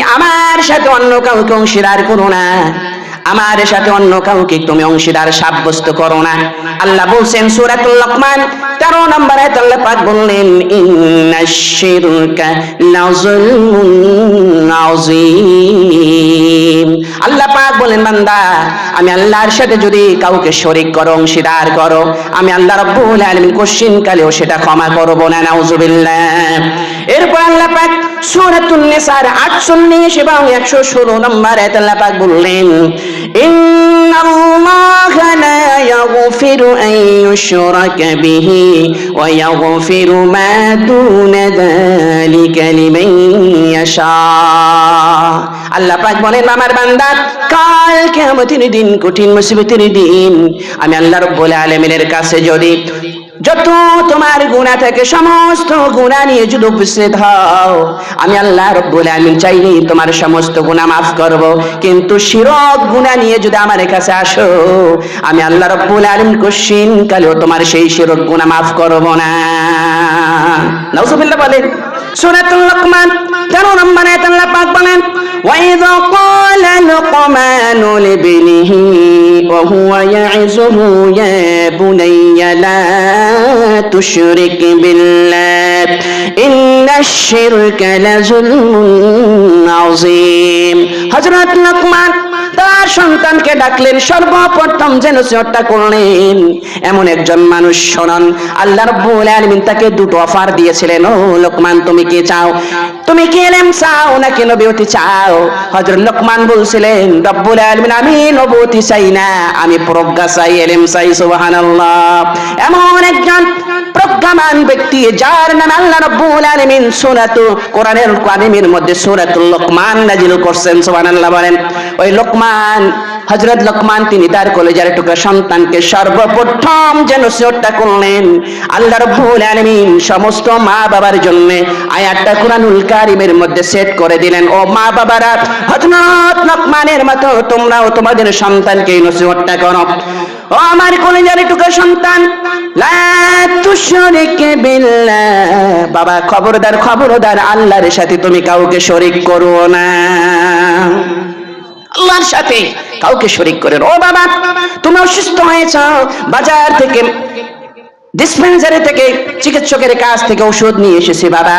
আমার সাথে অন্য কাউকে অংশীদার করো না। আমার সাথে অন্য কাউকে তুমি অংশীদার সাব্যস্ত করো না। আল্লাহ বলছেন, সূরাতুল লোকমান 13 নম্বর আল্লাহ পাক বললেন আল্লাহ পাক বলেন, বান্দা, আমি আল্লাহর সাথে যদি কাউকে শরীক করো, অংশীদার করো, আমি আল্লাহ রাব্বুল আলামিন কোশ্চিন কালেও সেটা ক্ষমা করব না, নাউজুবিল্লাহ। এরপর আল্লাহ পাক সূরাতুন নিসার 48 এবং 116 নম্বর আয়াত আল্লাহ পাক বললেন, ইন্নাল্লাহা লা ইয়াগফিরু আন বিহি ওয়া ইয়াগফিরু মা দুনা যালিকা লিমান ইয়াশা. আল্লাহ পাক বলেন, আমার বান্দা, কাল কিয়ামতের দিন কঠিন মুসিবতের দিন। আমি আল্লাহ রাব্বুল আলামিনের কাছে যদি যত তোমার গুণা থেকে সমস্ত গুণা নিয়ে যদি উপস্থিত হও, আমি আল্লাহ রব্বুল আমিন চাইনি তোমার সমস্ত গুণা মাফ করব। কিন্তু শিরক গুণা নিয়ে যদি আমার কাছে আসো, আমি আল্লাহ রব্বুল আলমিন কুশিন কালেও তোমার সেই শিরক গুণা মাফ করব না। নাউসুবিল্লাহ বলেন, সুরাতুল লোকমান কেন নম্বর আয়াত আল্লাহ পাক বলেন, ওয়াইযা لقمان لابنه وهو يعزه يا بني لا تشرك بالله إن الشرك لظلم عظيم. حضرت لقمان তার সন্তানকে ডাকলেন, সর্বপ্রথম যেন নসিহতটা করলেন। এমন একজন মানুষ শোনন, আল্লাহ রাব্বুল আলামিন তাকে দুটো অফার দিয়েছিলেন, ও লোকমান, তুমি কি চাও? তুমি কি এলেম চাও? নাকি নবীতি চাও? হযরত লোকমান বলছিলেন, রব্বুল আলামিন, আমি নবুতি চাই না, আমি প্রজ্ঞা চাই, এলেম চাই, সুবহানাল্লাহ। এমন একজন প্রজ্ঞামান ব্যক্তি, যার নাম আল্লাহ রাব্বুল আলামিন সূরাতু কোরআনের কারিমের মধ্যে সূরাতুল লোকমান নাজিল করছেন, সুবহানাল্লাহ বলেন। ওই লোকমান, হযরত লোকমান, তিনি তার কলেজার টুকরা সন্তানকে সর্বপ্রথম যে নসিহতটা করলেন। আল্লাহ রাব্বুল আলামিন সমস্ত মা বাবার জন্য আয়াতটা কোরআনুল কারিমের মধ্যে সেট করে দিলেন। ও মা বাবারা হযরত লোকমানের মতো তোমরাও তোমাদের সন্তানকে নসিহতটা করো। ও আমার কলেজার টুকরা সন্তান, লা বাবা, খবরদার খবরদার, আল্লাহর সাথে তুমি কাউকে শরীক করো না। আল্লাহর সাথে কাউকে শরীক করে ও বাবা, তুমি অসুস্থ হয়েছ বাজার থেকে ডিসপেন্সারি থেকে চিকিৎসকের কাছ থেকে ঔষধ নিয়ে এসেছি বাবা।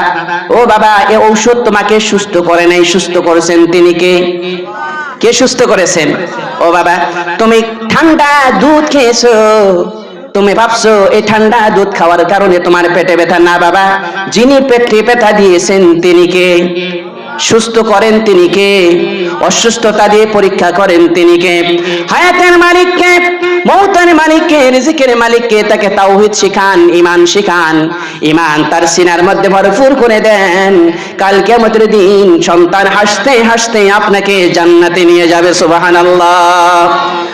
ও বাবা, এ ঔষধ তোমাকে সুস্থ করে নাই। সুস্থ করেছেন তিনি কে? কে সুস্থ করেছেন? ও বাবা, তুমি ঠান্ডা দুধ খেয়েছো। তুমি ভাবছ এই ঠান্ডা দুধ খাওয়ার কারণে তোমার পেটে ব্যথা? না বাবা, যিনি পেটে ব্যথা দিয়েছেন তিনি কে? সুস্থ করেন তিনি কে? অসুস্থতা দিয়ে পরীক্ষা করেন তিনি কে? হায়াতের মালিককে, মৌতের মালিককে, রিজিকের মালিককে তাকে তাওহিদ শিখান ইমান শিখান। ইমান তার সিনার মধ্যে ভরপুর করে দেন। কাল কিয়ামতের দিন সন্তান হাসতে হাসতে আপনাকে জান্নাতে নিয়ে যাবে, সুবহানাল্লাহ।